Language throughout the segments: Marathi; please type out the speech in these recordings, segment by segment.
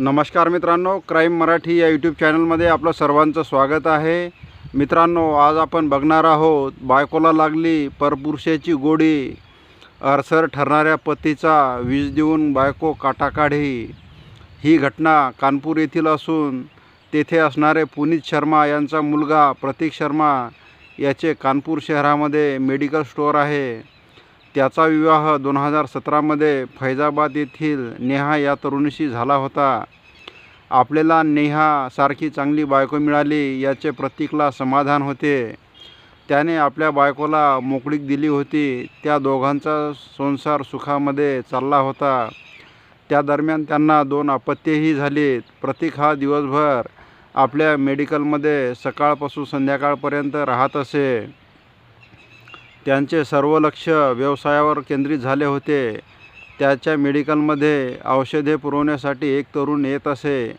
नमस्कार मित्रांनो क्राईम मराठी या यूट्यूब चॅनलमध्ये आपलं सर्वांचं स्वागत आहे. मित्रांनो आज आपण बघणार आहोत बायकोला लागली परपुरुषाची गोडी. अरसर ठरणाऱ्या पतीचा वीज देऊन बायको काटाकाढी. ही घटना कानपूर येथील असून तेथे असणारे पुनीत शर्मा यांचा मुलगा प्रतीक शर्मा याचे कानपूर शहरामध्ये मेडिकल स्टोअर आहे. त्याचा विवाह दोन हजार सतरामध्ये फैजाबाद येथील नेहा या तरुणीशी झाला होता. आपल्याला नेहासारखी चांगली बायको मिळाली याचे प्रतीकला समाधान होते. त्याने आपल्या बायकोला मोकळीक दिली होती. त्या दोघांचा संसार सुखामध्ये चालला होता. त्या दरम्यान त्यांना दोन अपत्यही झालीत. प्रतीक हा दिवसभर आपल्या मेडिकलमध्ये सकाळपासून संध्याकाळपर्यंत राहत असे. त्यांचे सर्व लक्ष व्यवसायावर केंद्रित झाले होते. त्याच्या मेडिकलमध्ये औषधे पुरवण्यासाठी एक तरुण येत असे.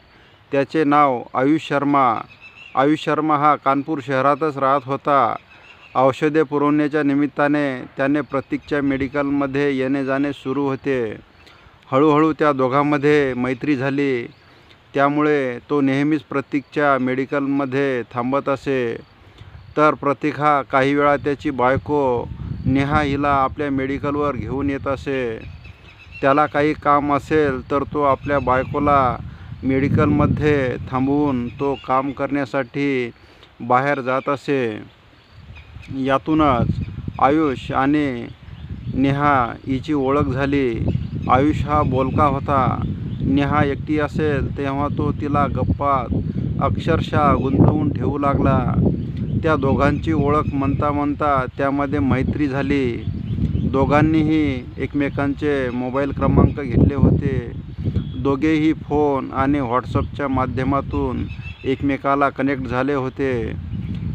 त्याचे नाव आयुष शर्मा. आयुष शर्मा हा कानपूर शहरातच राहत होता. औषधे पुरवण्याच्या निमित्ताने त्याने प्रतीकच्या मेडिकलमध्ये येणे जाणे सुरू होते. हळूहळू त्या दोघांमध्ये मैत्री झाली. त्यामुळे तो नेहमीच प्रतीकच्या मेडिकलमध्ये थांबत असे. तर प्रतीक हा काही वेळा त्याची बायको नेहा हिला आपल्या मेडिकलवर घेऊन येत असे. त्याला काही काम असेल तर तो आपल्या बायकोला मेडिकलमध्ये थांबवून तो काम करण्यासाठी बाहेर जात असे. यातूनच आयुष आणि नेहा हिची ओळख झाली. आयुष हा बोलका होता. नेहा एकटी असेल तेव्हा तो तिला गप्पात अक्षरशः गुंतवून ठेवू लागला. त्या दोघांची ओळख म्हणता म्हणता त्यामध्ये मैत्री झाली. दोघांनीही एकमेकांचे मोबाईल क्रमांक घेतले होते. दोघेही फोन आणि व्हॉट्सअपच्या माध्यमातून एकमेकाला कनेक्ट झाले होते.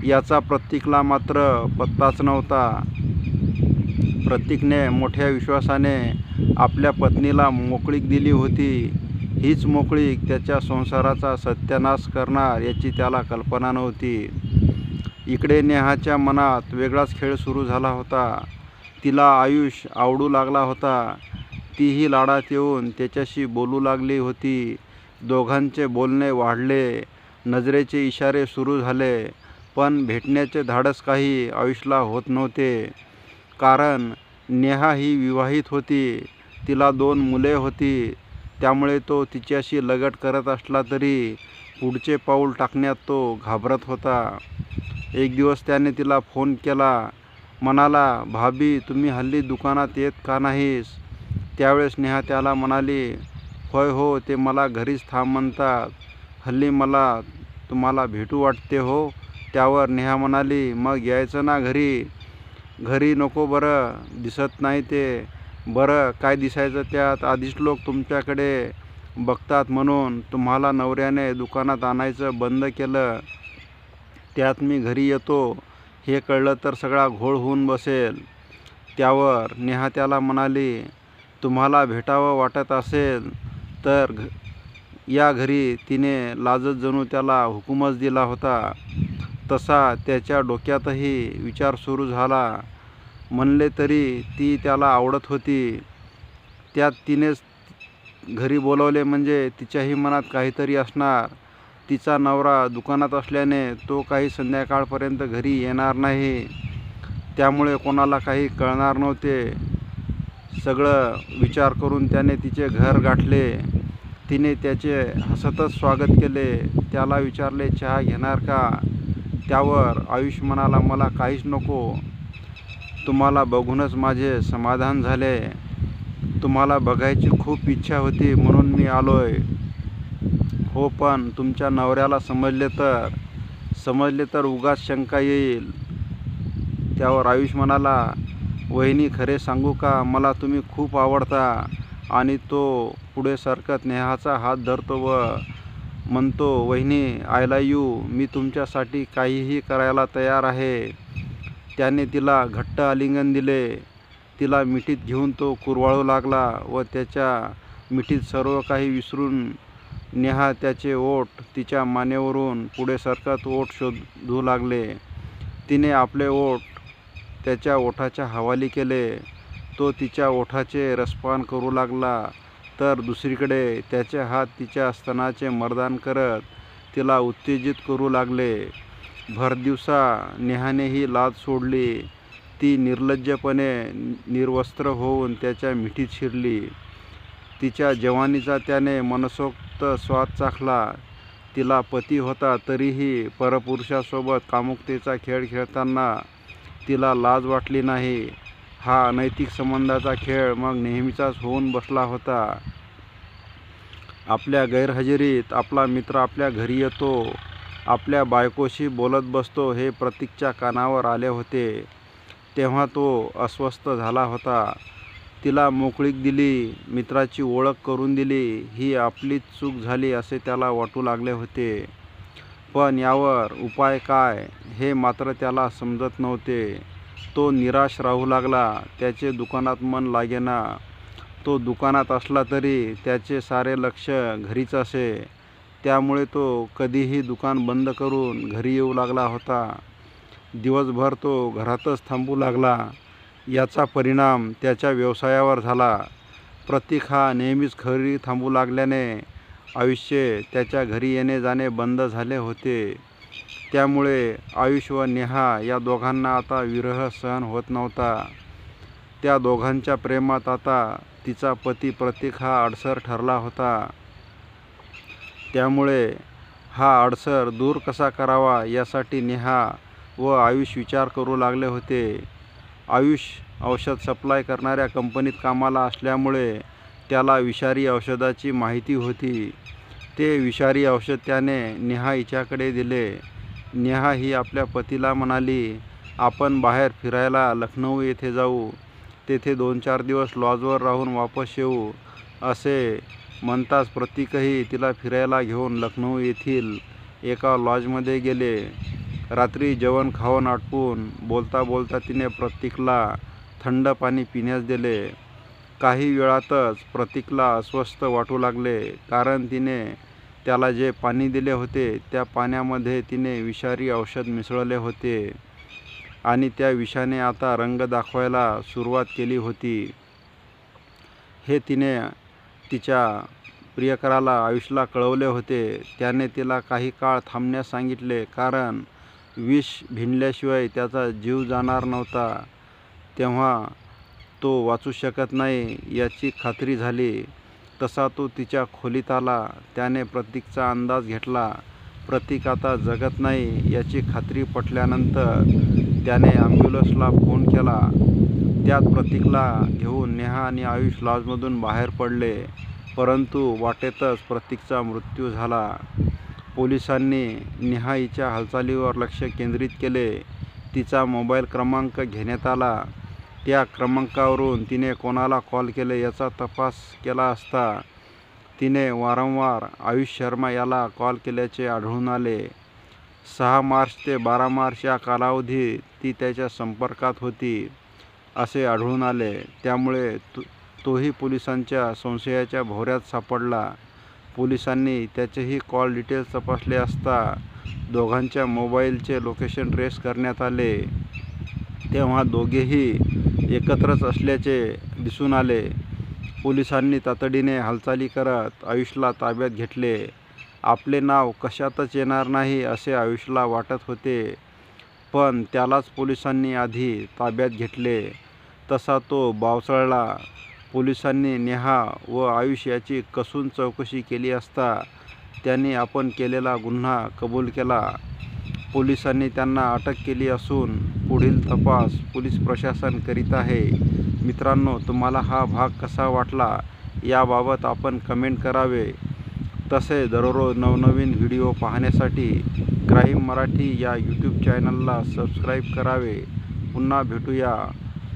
याचा प्रतीकला मात्र पत्ताच नव्हता. प्रतीकने मोठ्या विश्वासाने आपल्या पत्नीला मोकळीक दिली होती. हीच मोकळीक त्याच्या संसाराचा सत्यानाश करणार याची त्याला कल्पना नव्हती. इकडे नेहाच्या मनात वेगळाच खेळ सुरू झाला होता. तिला आयुष आवडू लागला होता. तीही लाडात येऊन त्याच्याशी बोलू लागली होती. दोघांचे बोलणे वाढले. नजरेचे इशारे सुरू झाले. पण भेटण्याचे धाडस काही आयुषला होत नव्हते. कारण नेहा ही विवाहित होती. तिला दोन मुले होती. त्यामुळे तो तिच्याशी लगट करत असला तरी पुढचे पाऊल टाकण्यात तो घाबरत होता. एक दिवस त्याने तिला फोन केला म्हणाला भाभी तुम्ही हल्ली दुकानात येत का नाहीस? त्यावेळेस नेहा त्याला म्हणाली होय हो ते मला घरीच थांब म्हणतात. हल्ली मला तुम्हाला भेटू वाटते हो. त्यावर नेहा म्हणाली मग यायचं ना घरी? घरी नको बरं दिसत नाही ते. बरं काय दिसायचं त्यात? आधीच लोक तुमच्याकडे बघतात म्हणून. तुम्हाला नवऱ्याने दुकानात आणायचं बंद केलं. त्यात मी घरी येतो हे कळलं तर सगळा घोळ होऊन बसेल. त्यावर नेहा त्याला म्हणाली तुम्हाला भेटावं वाटत असेल तर घ या घरी तिने लाजत जणू त्याला हुकूमच दिला होता. तसा त्याच्या डोक्यातही विचार सुरू झाला. म्हणले तरी ती त्याला आवडत होती. त्यात तिनेच घरी बोलवले म्हणजे तिच्याही मनात काहीतरी असणार. तिचा नवरा दुकानात असल्याने तो काही संध्याकाळपर्यंत घरी येणार नाही. त्यामुळे कोणाला काही कळणार नव्हते. सगळं विचार करून त्याने तिचे घर गाठले. तिने त्याचे हसतच स्वागत केले. त्याला विचारले चहा घेणार का? त्यावर आयुष म्हणाला मला काहीच नको. तुम्हाला बघूनच माझे समाधान झाले. तुम्हाला बघायची खूप इच्छा होती म्हणून मी आलो आहे हो पण तुमच्या नवऱ्याला समजले तर समजले तर उगाच शंका येईल. त्यावर आयुष म्हणाला वहिनी खरे सांगू का? मला तुम्ही खूप आवडता आणि तो पुढे सरकत नेहाचा हात धरतो व म्हणतो वहिनी आयला यू मी तुमच्यासाठी काहीही करायला तयार आहे. त्याने तिला घट्ट आलिंगन दिले. तिला मिठीत घेऊन तो कुरवाळू लागला व त्याच्या मिठीत सर्व काही विसरून नेहा त्याचे ओठ तिच्या मानेवरून पुढे सरकत ओठ शोधू लागले. तिने आपले ओठ त्याच्या ओठाच्या हवाली केले. तो तिच्या ओठाचे रसपान करू लागला. तर दुसरीकडे त्याचे हात तिच्या स्तनाचे मर्दान करत तिला उत्तेजित करू लागले. भरदिवसा नेहानेही लाज सोडली. ती निर्लज्जपणे निर्वस्त्र होऊन त्याच्या मिठीत शिरली. तिच्या जवानीचा त्याने मनसोक्त स्वाद चाखला. तिला पती होता तरीही परपुरुषासोबत कामुकतेचा खेळ खेळताना तिला लाज वाटली नाही. हा अनैतिक संबंधाचा खेळ मग नेहमीचाच होऊन बसला होता. आपल्या गैरहजेरीत आपला मित्र आपल्या घरी येतो. आपल्या बायकोशी बोलत बसतो हे प्रतीकच्या कानावर आले होते. तेव्हा तो अस्वस्थ झाला होता. तिला मोकळीक दिली मित्राची ओळख करून दिली ही आपलीच चूक झाली असे त्याला वाटू लागले होते. पण यावर उपाय काय हे मात्र त्याला समजत नव्हते. तो निराश राहू लागला त्याचे दुकानात मन लागेना. तो दुकानात असला तरी त्याचे सारे लक्ष घरीच असे. त्यामुळे तो कधीही दुकान बंद करून घरी येऊ लागला होता. दिवसभर तो घरातच थांबू लागला. याचा परिणाम त्याच्या व्यवसायावर झाला. प्रतीक हा नेहमीच घरी थांबू लागल्याने आयुष्य त्याच्या घरी येणे जाणे बंद झाले होते. त्यामुळे आयुष व नेहा या दोघांना आता विरह सहन होत नव्हता. त्या दोघांच्या प्रेमात आता तिचा पती प्रतीक हा अडसर ठरला होता. त्यामुळे हा अडसर दूर कसा करावा यासाठी नेहा व आयुष विचार करू लागले होते. आयुष औषध सप्लाय करणाऱ्या कंपनीत कामाला असल्यामुळे त्याला विषारी औषधाची माहिती होती. ते विषारी औषध त्याने नेहा हिच्याकडे दिले. नेहा ही आपल्या पतीला म्हणाली आपण बाहेर फिरायला लखनऊ येथे जाऊ. तेथे दोन चार दिवस लॉजवर राहून वापस येऊ. असे म्हणताच प्रतीकही तिला फिरायला घेऊन लखनऊ येथील एका लॉजमध्ये गेले. रात्री जेवण खाऊन आटपून बोलता बोलता तिने प्रतीकला थंड पाणी पिण्यास दिले. काही वेळातच प्रतीकला अस्वस्थ वाटू लागले कारण तिने त्याला जे पाणी दिले होते त्या पाण्यामध्ये तिने विषारी औषध मिसळले होते आणि त्या विषाने आता रंग दाखवायला सुरुवात केली होती. हे तिने तिच्या प्रियकराला आयुषला कळवले होते. त्याने तिला काही काळ थांबण्यास सांगितले कारण विष भिनल्याशिवाय त्याचा जीव जाणार नव्हता. तेव्हा तो वाचू शकत नाही याची खात्री झाली. तसा तो तिच्या खोलीत आला. त्याने प्रतीकचा अंदाज घेतला. प्रतीक आता जगत नाही याची खात्री पटल्यानंतर त्याने ॲम्ब्युलन्सला फोन केला. त्यात प्रतीकला घेऊन नेहा आणि आयुष लॉजमधून बाहेर पडले. परंतु वाटेतच प्रतीकचा मृत्यू झाला. पोलिसांनी नेहा हालचालीवर लक्ष केंद्रित केले. तिचा मोबाईल क्रमांक घेण्यात आला. त्या क्रमांकावरून तिने कोणाला कॉल केले याचा तपास केला असता तिने वारंवार आयुष शर्मा याला कॉल केल्याचे आढळून आले. सहा मार्च ते बारा मार्च या कालावधीत ती त्याच्या संपर्कात होती असे आढळून आले. त्यामुळे तो तोही पोलिसांच्या संशयाच्या भोवऱ्यात सापडला. पोलिसांनी त्याचेही कॉल डिटेल्स तपासले असता दोघांच्या मोबाईलचे लोकेशन ट्रेस करण्यात आले. तेव्हा दोघेही एकत्रच असल्याचे दिसून आले. पोलिसांनी तातडीने हालचाली करत आयुषला ताब्यात घेतले. आपले नाव कशातच येणार नाही असे आयुषला वाटत होते पण त्यालाच पोलिसांनी आधी ताब्यात घेतले. तसा तो बावचळला पोलिसांनी नेहा व आयुष याची कसून चौकशी केली असता त्यांनी आपण केलेला गुन्हा कबूल केला. पोलिसांनी त्यांना अटक केली असून पुढील तपास पोलीस प्रशासन करीत आहे. मित्रांनो तुम्हाला हा भाग कसा वाटला याबाबत आपण कमेंट करावे. तसे दररोज नवनवीन व्हिडिओ पाहण्यासाठी क्राईम मराठी या यूट्यूब चॅनलला सबस्क्राईब करावे. पुन्हा भेटूया.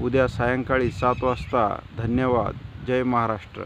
उद्या सायंकाळी सात वाजता धन्यवाद. जय महाराष्ट्र.